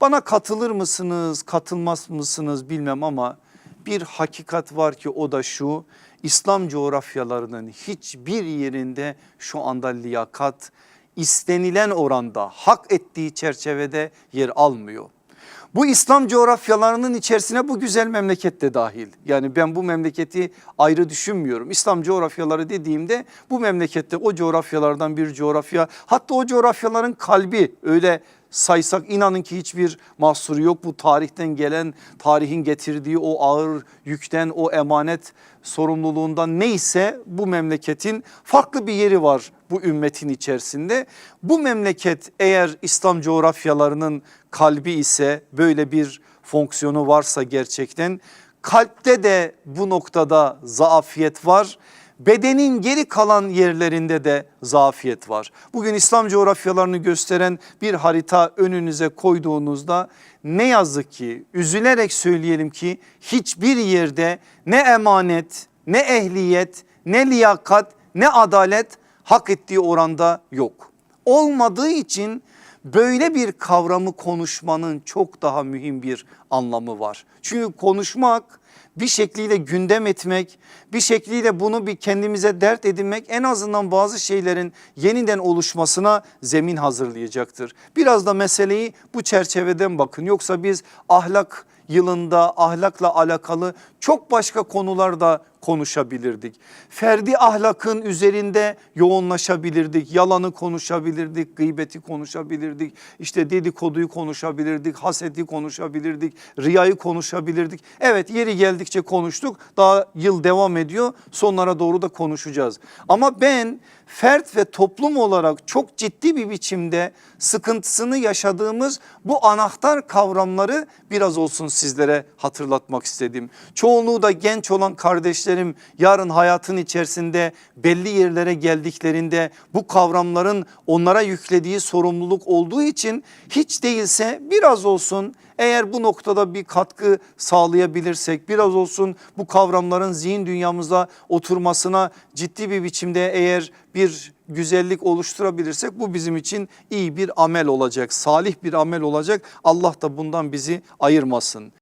Bana katılır mısınız katılmaz mısınız bilmem ama bir hakikat var ki o da şu İslam coğrafyalarının hiçbir yerinde şu anda liyakat istenilen oranda hak ettiği çerçevede yer almıyor. Bu İslam coğrafyalarının içerisine bu güzel memleket de dahil. Yani ben bu memleketi ayrı düşünmüyorum. İslam coğrafyaları dediğimde bu memlekette o coğrafyalardan bir coğrafya hatta o coğrafyaların kalbi öyle saysak inanın ki hiçbir mahsuru yok. Bu tarihten gelen tarihin getirdiği o ağır yükten o emanet sorumluluğundan neyse bu memleketin farklı bir yeri var bu ümmetin içerisinde. Bu memleket eğer İslam coğrafyalarının kalbi ise böyle bir fonksiyonu varsa gerçekten kalpte de bu noktada zaafiyet var. Bedenin geri kalan yerlerinde de zafiyet var. Bugün İslam coğrafyalarını gösteren bir harita önünüze koyduğunuzda ne yazık ki üzülerek söyleyelim ki hiçbir yerde ne emanet ne ehliyet ne liyakat ne adalet hak ettiği oranda yok. Olmadığı için böyle bir kavramı konuşmanın çok daha mühim bir anlamı var. Çünkü konuşmak bir şekliyle gündem etmek, bir şekliyle bunu bir kendimize dert edinmek en azından bazı şeylerin yeniden oluşmasına zemin hazırlayacaktır. Biraz da meseleyi bu çerçeveden bakın yoksa biz ahlak yılında ahlakla alakalı çok başka konularda konuşabilirdik. Ferdi ahlakın üzerinde yoğunlaşabilirdik. Yalanı konuşabilirdik, gıybeti konuşabilirdik. işte dedikoduyu konuşabilirdik, haseti konuşabilirdik, riyayı konuşabilirdik. Evet yeri geldikçe konuştuk. Daha yıl devam ediyor. Sonlara doğru da konuşacağız. Ama ben fert ve toplum olarak çok ciddi bir biçimde sıkıntısını yaşadığımız bu anahtar kavramları biraz olsun sizlere hatırlatmak istedim. Çoğunluğu da genç olan kardeşlerim yarın hayatın içerisinde belli yerlere geldiklerinde bu kavramların onlara yüklediği sorumluluk olduğu için hiç değilse biraz olsun eğer bu noktada bir katkı sağlayabilirsek biraz olsun bu kavramların zihin dünyamıza oturmasına ciddi bir biçimde eğer bir güzellik oluşturabilirsek bu bizim için iyi bir amel olacak. Salih bir amel olacak. Allah da bundan bizi ayırmasın.